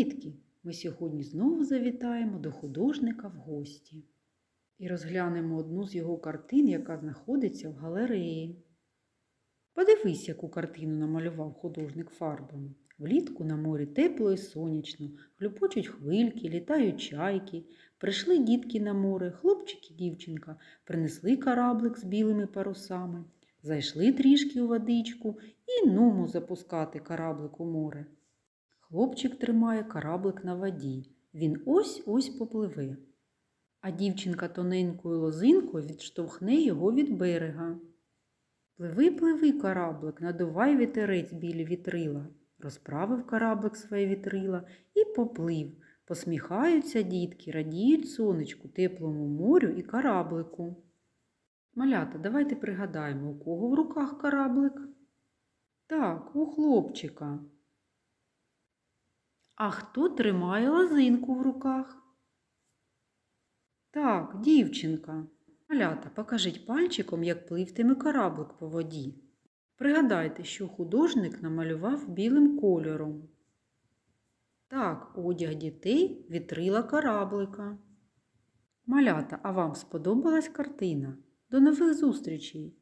Дітки, ми сьогодні знову завітаємо до художника в гості і розглянемо одну з його картин, яка знаходиться в галереї. Подивись, яку картину намалював художник фарбами. Влітку на морі тепло і сонячно, хлюпочуть хвильки, літають чайки. Прийшли дітки на море, хлопчик і дівчинка, принесли кораблик з білими парусами, зайшли трішки у водичку і нуму запускати кораблик у море. Хлопчик тримає кораблик на воді. Він ось-ось попливе. А дівчинка тоненькою лозинкою відштовхне його від берега. Пливи, пливи, кораблик, надувай вітерець білі вітрила. Розправив кораблик своє вітрила і поплив. Посміхаються дітки, радіють сонечку, теплому морю і кораблику. Малята, давайте пригадаємо, у кого в руках кораблик? Так, у хлопчика. А хто тримає лозинку в руках? Так, дівчинка. Малята, покажіть пальчиком, як пливтиме кораблик по воді. Пригадайте, що художник намалював білим кольором. Так, одяг дітей вітрила кораблика. Малята, а вам сподобалась картина? До нових зустрічей!